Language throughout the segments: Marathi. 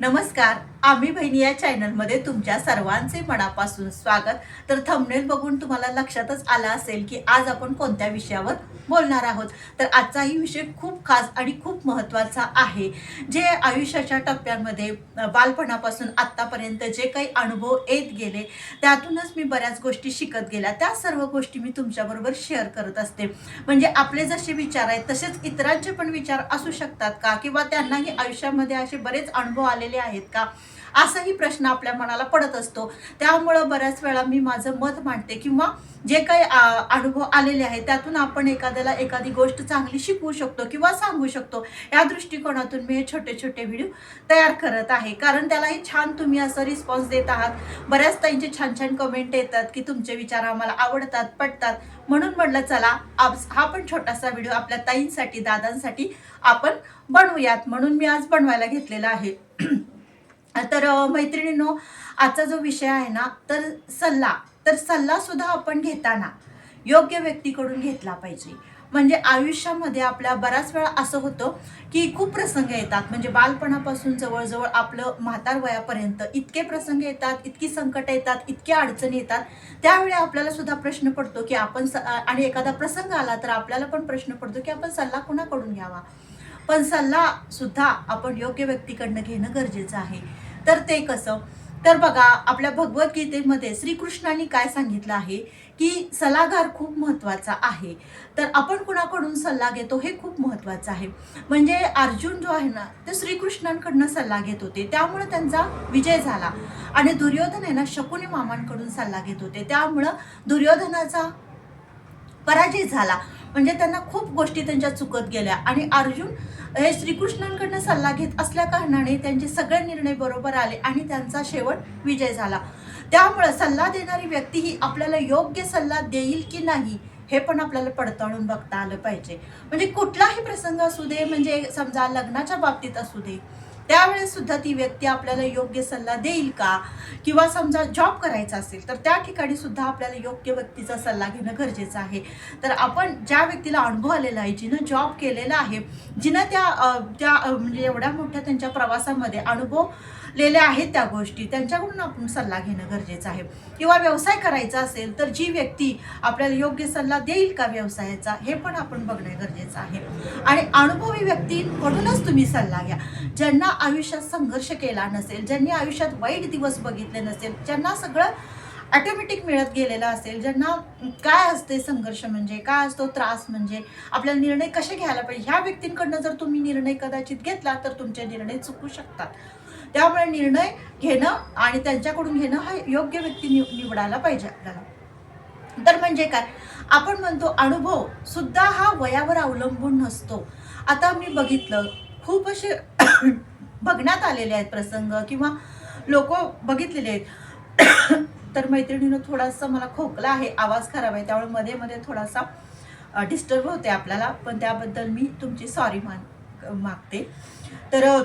नमस्कार. आम्ही बहिणी या चॅनलमध्ये तुमच्या सर्वांचे मनापासून स्वागत. तर थंबनेल बघून तुम्हाला लक्षातच आला असेल की आज आपण कोणत्या विषयावर बोलणार आहोत. तर आजचाही विषय खूप खास आणि खूप महत्त्वाचा आहे. जे आयुष्याच्या टप्प्यांमध्ये बालपणापासून आत्तापर्यंत जे काही अनुभव येत गेले त्यातूनच मी बऱ्याच गोष्टी शिकत गेल्या. त्या सर्व गोष्टी मी तुमच्याबरोबर शेअर करत असते. म्हणजे आपले जसे विचार आहेत तसेच इतरांचे पण विचार असू शकतात का? किंवा त्यांनाही आयुष्यामध्ये असे बरेच अनुभव आलेले आहेत का? असाही प्रश्न आपल्या मनाला पडत असतो. त्यामुळं बऱ्याच वेळा मी माझं मत मांडते किंवा जे काही अनुभव आलेले आहेत त्यातून आपण एखाद्याला एखादी गोष्ट चांगली शिकवू शकतो किंवा सांगू शकतो. या दृष्टिकोनातून मी हे छोटे छोटे व्हिडिओ तयार करत आहे. कारण त्यालाही छान तुम्ही असं रिस्पॉन्स देत आहात. बऱ्याच त्यांचे छान छान कमेंट येतात की तुमचे विचार आम्हाला आवडतात पटतात. म्हणून म्हटलं चला आज हा पण छोटासा व्हिडिओ आपल्या ताईंसाठी दादांसाठी आपण बनवूयात. म्हणून मी आज बनवायला घेतलेला आहे. तर मैत्रिणींनो आजचा जो विषय आहे ना तर सल्ला तर सल्ला सुद्धा आपण घेताना योग्य व्यक्तीकडून घेतला पाहिजे. म्हणजे आयुष्यामध्ये आपल्या बऱ्याच वेळा असं होतं की खूप प्रसंग येतात. म्हणजे बालपणापासून जवळजवळ आपलं म्हातार वयापर्यंत इतके प्रसंग येतात इतकी संकट येतात इतक्या अडचणी येतात. त्यावेळी आपल्याला सुद्धा प्रश्न पडतो की आपण स- आणि एखादा प्रसंग आला तर आपल्याला पण प्रश्न पडतो की आपण सल्ला कुणाकडून घ्यावा? पण सल्ला सुद्धा आपण योग्य व्यक्तीकडनं घेणं गरजेचं आहे. तर ते कसं? तर बघा आपल्या भगवद्गीतेमध्ये श्रीकृष्णाने काय सांगितलं आहे की सल्लागार खूप महत्त्वाचा आहे. तर आपण कुणाकडून सल्ला घेतो हे खूप महत्त्वाचं आहे. म्हणजे अर्जुन जो आहे ना ते श्रीकृष्णांकडनं सल्ला घेत होते. त्यामुळं त्यांचा विजय झाला. आणि दुर्योधन आहे ना शकुनी मामांकडून सल्ला घेत होते. त्यामुळं दुर्योधनाचा पराजय झाला. म्हणजे त्यांना खूप गोष्टी त्यांच्या चुकत गेल्या. आणि अर्जुन हे श्रीकृष्णांकडनं सल्ला घेत असल्या कारणाने त्यांचे सगळे निर्णय बरोबर आले आणि त्यांचा शेवट विजय झाला. त्यामुळं सल्ला देणारी व्यक्ती ही आपल्याला योग्य सल्ला देईल की नाही हे पण आपल्याला पडताळून बघता आलं पाहिजे. म्हणजे कुठलाही प्रसंग असू दे म्हणजे समजा लग्नाच्या बाबतीत असू दे त्यावेळेस सुद्धा ती व्यक्ती आपल्याला योग्य सल्ला देईल का? किंवा समजा जॉब करायचा असेल तर त्या ठिकाणी सुद्धा आपल्याला योग्य व्यक्तीचा सल्ला घेणं गरजेचं आहे. तर आपण ज्या व्यक्तीला अनुभव आलेला आहे जिनं जॉब केलेला आहे जिनं त्या त्या म्हणजे एवढ्या मोठ्या त्यांच्या प्रवासामध्ये अनुभवलेल्या आहेत त्या गोष्टी त्यांच्याकडून आपण सल्ला घेणं गरजेचं आहे. किंवा व्यवसाय करायचा असेल तर जी व्यक्ती आपल्याला योग्य सल्ला देईल का व्यवसायाचा हे पण आपण बघणं गरजेचं आहे. आणि अनुभवी व्यक्तींकडूनच तुम्ही सल्ला घ्या. ज्यांना आयुष्यात संघर्ष केला नसेल ज्यांनी आयुष्यात वाईट दिवस बघितले नसेल ज्यांना सगळं ॲटोमॅटिक मिळत गेलेलं असेल ज्यांना काय असते संघर्ष म्हणजे काय असतो त्रास म्हणजे आपल्याला निर्णय कसे घ्यायला पाहिजे? ह्या व्यक्तींकडनं जर तुम्ही निर्णय कदाचित घेतला तर तुमचे निर्णय चुकू शकतात. त्यामुळे निर्णय घेणं आणि त्यांच्याकडून घेणं हा योग्य व्यक्ती निव निवडायला पाहिजे आपल्याला. तर म्हणजे काय? आपण म्हणतो अनुभव सुद्धा हा वयावर अवलंबून नसतो. आता मी बघितलं खूप असे बघण्यात आलेले आहेत प्रसंग किंवा लोक बघितलेले आहेत. तर मैत्रिणीनं थोडासा मला खोकला आहे आवाज खराब आहे त्यामुळे मध्ये मध्ये थोडासा डिस्टर्ब होते आपल्याला पण त्याबद्दल मी तुमची सॉरी मान मागते. तर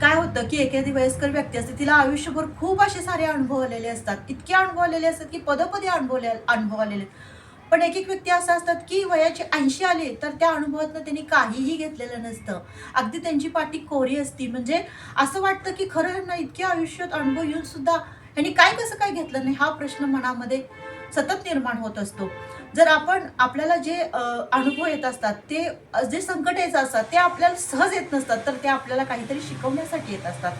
काय होतं की एखादी वयस्कर व्यक्ती असते तिला आयुष्यभर खूप असे सारे अनुभव आलेले असतात. इतके अनुभव आलेले असतात की पदपदी अनुभवले अनुभव आलेले आहेत. पण एक एक व्यक्ती असं असतात की वयाची ऐंशी आले तर त्या अनुभवातनं त्यांनी काहीही घेतलेलं नसतं. अगदी त्यांची पाठी कोरी असती. म्हणजे असं वाटतं की खरं ह्यांना इतक्या आयुष्यात अनुभव येऊन सुद्धा यांनी काय कसं काय घेतलं नाही हा प्रश्न मनामध्ये सतत निर्माण होत असतो. जर आपण आपल्याला जे अनुभव येत असतात ते जे संकट येत असतात ते आपल्याला सहज येत नसतात तर ते आपल्याला काहीतरी शिकवण्यासाठी येत असतात.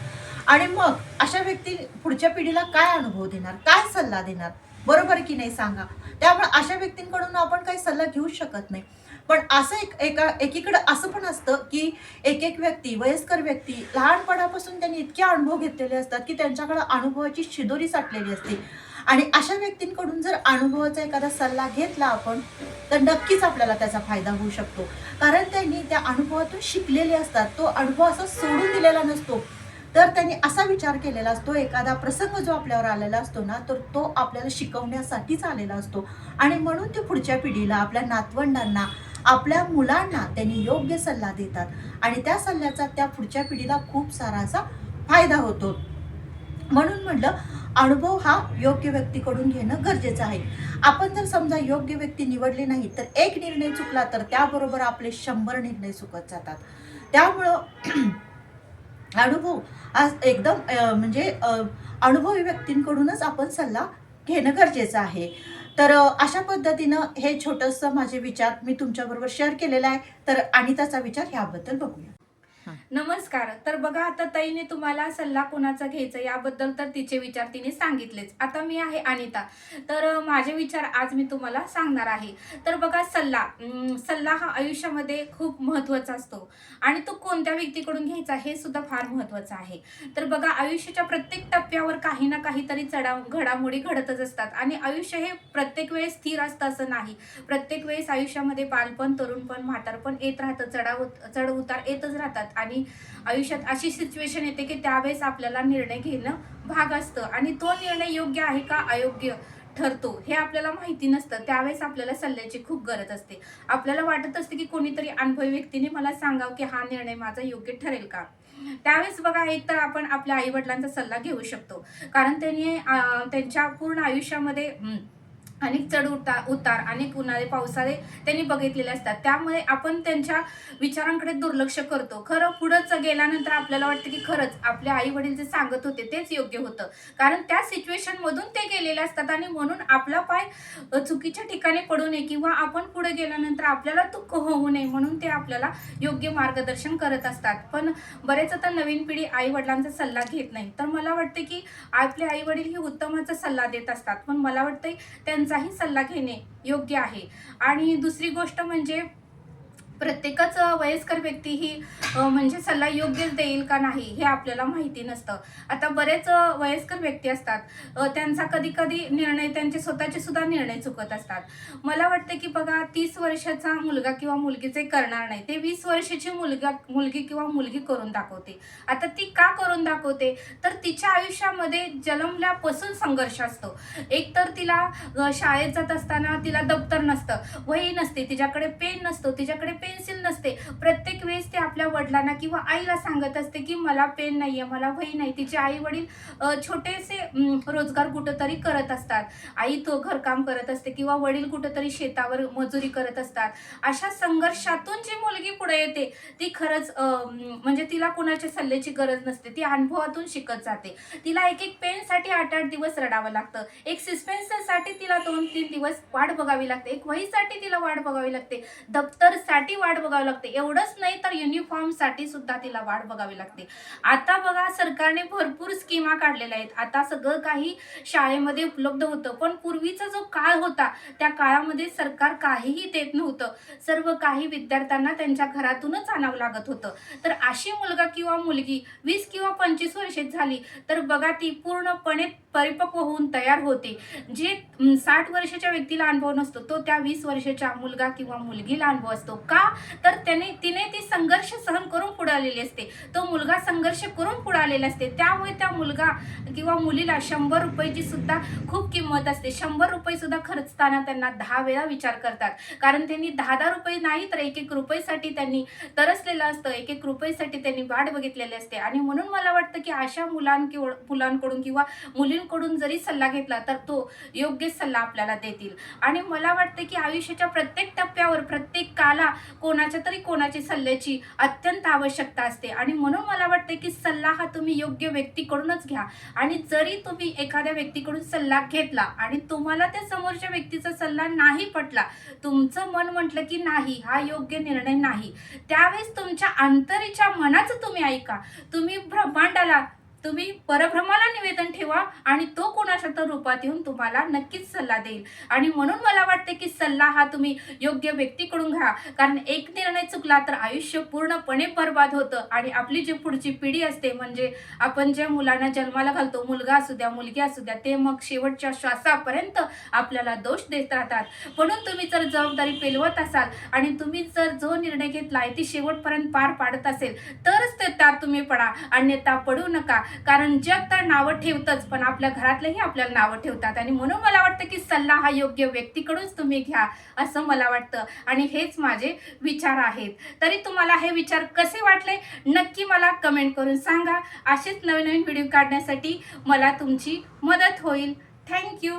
आणि मग अशा व्यक्ती पुढच्या पिढीला काय अनुभव देणार? काय सल्ला देणार? बरोबर की नाही सांगा? त्यामुळे अशा व्यक्तींकडून आपण काही सल्ला घेऊ शकत नाही. पण असं एक एका एकीकडे असं पण असतं की एक एक व्यक्ती वयस्कर व्यक्ती लहानपणापासून त्यांनी इतके अनुभव घेतलेले असतात की त्यांच्याकडे अनुभवाची शिदोरी साठलेली असते. आणि अशा व्यक्तींकडून जर अनुभवाचा एखादा सल्ला घेतला आपण तर नक्कीच आपल्याला त्याचा फायदा होऊ शकतो. कारण त्यांनी त्या अनुभवातून शिकलेले असतात. तो अनुभव असा सोडून दिलेला नसतो. तर त्यांनी असा विचार केलेला असतो एखादा प्रसंग जो आपल्यावर आलेला असतो ना तर तो आपल्याला शिकवण्यासाठीच आलेला असतो. आणि म्हणून ते पुढच्या पिढीला आपल्या नातवंडांना आपल्या मुलांना त्यांनी योग्य सल्ला देतात. आणि त्या सल्ल्याचा त्या पुढच्या पिढीला खूप सारा असा फायदा होतो. म्हणून म्हटलं अनुभव हा योग्य व्यक्तीकडून घेणं गरजेचं आहे. आपण जर समजा योग्य व्यक्ती निवडली नाही तर एक निर्णय चुकला तर त्याबरोबर आपले शंभर निर्णय चुकत जातात. त्यामुळं अनुभव. आज एकदम म्हणजे अनुभवी व्यक्तींकडूनच आपण सल्ला घेणं गरजेचं आहे. तर अशा पद्धतीनं हे छोटंसं माझे विचार मी तुमच्याबरोबर शेअर केलेलं आहे. तर अनिताचा विचार ह्याबद्दल बघूया. नमस्कार. तर बघा आता ताईने तुम्हाला सल्ला कोणाचा घ्यायचा याबद्दल तर तिचे विचार तिने सांगितलेच. आता मी आहे अनिता. तर माझे विचार आज मी तुम्हाला सांगणार आहे. तर बघा सल्ला सल्ला हा आयुष्यामध्ये खूप महत्त्वाचा असतो. आणि तो कोणत्या व्यक्तीकडून घ्यायचा हे सुद्धा फार महत्त्वाचं आहे. तर बघा आयुष्याच्या प्रत्येक टप्प्यावर काही ना काहीतरी चढाव घडामोडी घडतच असतात. आणि आयुष्य हे प्रत्येक वेळेस स्थिर असतं असं नाही. प्रत्येक वेळेस आयुष्यामध्ये बालपण तरुणपण म्हातारपण येत राहतं. चढाव चढ उतार येतच राहतात. आणि आयुष्यात अशी सिच्युएशन येते की त्यावेळेस आपल्याला निर्णय घेणं भाग असतं. आणि तो निर्णय योग्य आहे का अयोग्य ठरतो हे आपल्याला माहिती नसतं. त्यावेळेस आपल्याला सल्ल्याची खूप गरज असते. आपल्याला वाटत असते की कोणीतरी अनुभवी व्यक्तीने मला सांगावं की हा निर्णय माझा योग्य ठरेल का? त्यावेळेस बघा एक तर आपण आपल्या आई वडिलांचा सल्ला घेऊ शकतो. कारण त्यांनी त्यांच्या पूर्ण आयुष्यामध्ये अनेक चढ उतार उतार अनेक उन्हाळे पावसाळे त्यांनी बघितलेले असतात. त्यामुळे आपण त्यांच्या विचारांकडे दुर्लक्ष करतो. खरं पुढंच गेल्यानंतर आपल्याला वाटतं की खरंच आपले आई वडील जे सांगत होते तेच योग्य होतं. कारण त्या सिच्युएशन मधून ते गेलेले असतात आणि म्हणून आपला पाय चुकीच्या ठिकाणी पडू नये किंवा आपण पुढे गेल्यानंतर आपल्याला दुःख होऊ नये म्हणून ते आपल्याला योग्य मार्गदर्शन करत असतात. पण बरेच आता नवीन पिढी आई वडिलांचा सल्ला घेत नाही. तर मला वाटते की आपले आई वडील ही उत्तमाचा सल्ला देत असतात. पण मला वाटतंय यांचाही सल्ला घेणे योग्य आहे. आणि दुसरी गोष्ट म्हणजे प्रत्येकच वयस्कर व्यक्ती ही म्हणजे सल्ला योग्यच देईल का नाही हे आपल्याला माहिती नसतं. आता बरेच वयस्कर व्यक्ती असतात त्यांचा कधी कधी निर्णय त्यांचे स्वतःचे सुद्धा निर्णय चुकत असतात. मला वाटतं की बघा तीस वर्षाचा मुलगा किंवा मुलगी जे करणार नाही ते वीस वर्षाची मुलगा मुलगी किंवा मुलगी करून दाखवते. आता ती का करून दाखवते? तर तिच्या आयुष्यामध्ये जन्मल्यापासून संघर्ष असतो. एक तर तिला शाळेत जात असताना तिला दप्तर नसतं वही नसते तिच्याकडे पेन नसतो तिच्याकडे पेन्सिल नसते. प्रत्येक वेळेस ते आपल्या वडिलांना किंवा आईला सांगत असते की मला पेन नाही आहे मला वही नाही. तिचे आई वडील छोटेसे रोजगार कुठंतरी करत असतात. आई तो घरकाम करत असते किंवा वडील कुठंतरी शेतावर मजुरी करत असतात. अशा संघर्षातून जी मुलगी पुढे येते ती खरंच म्हणजे तिला कुणाच्या सल्ल्याची गरज नसते. ती अनुभवातून शिकत जाते. तिला एक एक पेनसाठी आठ आठ दिवस रडावं लागतं. एक सस्पेन्ससाठी तिला दोन तीन दिवस वाट बघावी लागते. एक वहीसाठी तिला वाट बघावी लागते. दप्तरसाठी वाट बघावी लागते. एवढंच नाही तर युनिफॉर्मसाठी सुद्धा तिला वाट बघावी लागते. आता बघा सरकारने भरपूर स्कीमा काढलेल्या आहेत. आता सगळं काही शाळेमध्ये उपलब्ध होतं. पण पूर्वीचा जो काळ होता त्या काळामध्ये सरकार काहीही देत नव्हतं. सर्व काही विद्यार्थ्यांना त्यांच्या घरातूनच आणावं लागत होतं. तर अशी मुलगा किंवा मुलगी वीस किंवा पंचवीस वर्षेत झाली तर बघा ती पूर्णपणे परिपक्व होऊन तयार होते. जे साठ वर्षाच्या व्यक्तीला अनुभव नसतो तो त्या वीस वर्षाच्या मुलगा किंवा मुलगीला अनुभव असतो. का तर त्याने तिने ती संघर्ष सहन करून पुढे आलेली असते. तो मुलगा संघर्ष करून पुढे आलेला असते. त्यामुळे त्या मुलगा किंवा मुलीला शंभर रुपयाची सुद्धा खूप किंमत असते. शंभर रुपये सुद्धा खर्चताना त्यांना दहा वेळा विचार करतात. कारण त्यांनी दहा दहा रुपये नाही तर एक एक रुपयेसाठी त्यांनी तरसलेलं असतं. एक एक रुपयेसाठी त्यांनी वाट बघितलेली असते. आणि म्हणून मला वाटतं की अशा मुलां मुलांकडून किंवा मुलींकडून जरी सल्ला घेतला तर तो योग्य सल्ला आपल्याला देतील. आणि मला वाटतं की आयुष्याच्या प्रत्येक टप्प्यावर प्रत्येक काला कोणाच्या तरी कोणाची सल्ल्याची अत्यंत आवश्यकता असते. आणि म्हणून मला वाटते की सल्ला हा तुम्ही योग्य व्यक्तीकडूनच घ्या. आणि जरी तुम्ही एखाद्या व्यक्तीकडून सल्ला घेतला आणि तुम्हाला त्या समोरच्या व्यक्तीचा सल्ला नाही पटला तुमचं मन म्हटलं की नाही हा योग्य निर्णय नाही. त्यावेळेस तुमच्या अंतरीच्या मनाचं तुम्ही ऐका. तुम्ही ब्रह्मांडाला तुम्ही परभ्रमाला निवेदन ठेवा आणि तो कोणाच्या तर रूपात येऊन तुम्हाला नक्कीच सल्ला देईल. आणि म्हणून मला वाटते की सल्ला हा तुम्ही योग्य व्यक्तीकडून घ्या. कारण एक निर्णय चुकला तर आयुष्य पूर्णपणे बर्बाद होतं. आणि आपली जी पुढची पिढी असते म्हणजे आपण ज्या मुलांना जन्माला घालतो मुलगा असू द्या मुलगी असू द्या ते मग शेवटच्या श्वासापर्यंत आपल्याला दोष देत राहतात. म्हणून तुम्ही जर जबाबदारी पेलवत असाल आणि तुम्ही जर जो निर्णय घेतलाय ती शेवटपर्यंत पार पाडत असेल तरच ते त्यात तुम्ही पडा. अन्यथा पडू नका. कारण जग तर नावं ठेवतच पण आपल्या घरातलंही आपल्याला नावं ठेवतात. आणि म्हणून मला वाटतं की सल्ला हा योग्य व्यक्तीकडूनच तुम्ही घ्या असं मला वाटतं. आणि हेच माझे विचार आहेत. तरी तुम्हाला हे विचार कसे वाटले नक्की मला कमेंट करून सांगा. असेच नवीन नवीन व्हिडिओ काढण्यासाठी मला तुमची मदत होईल. थँक्यू.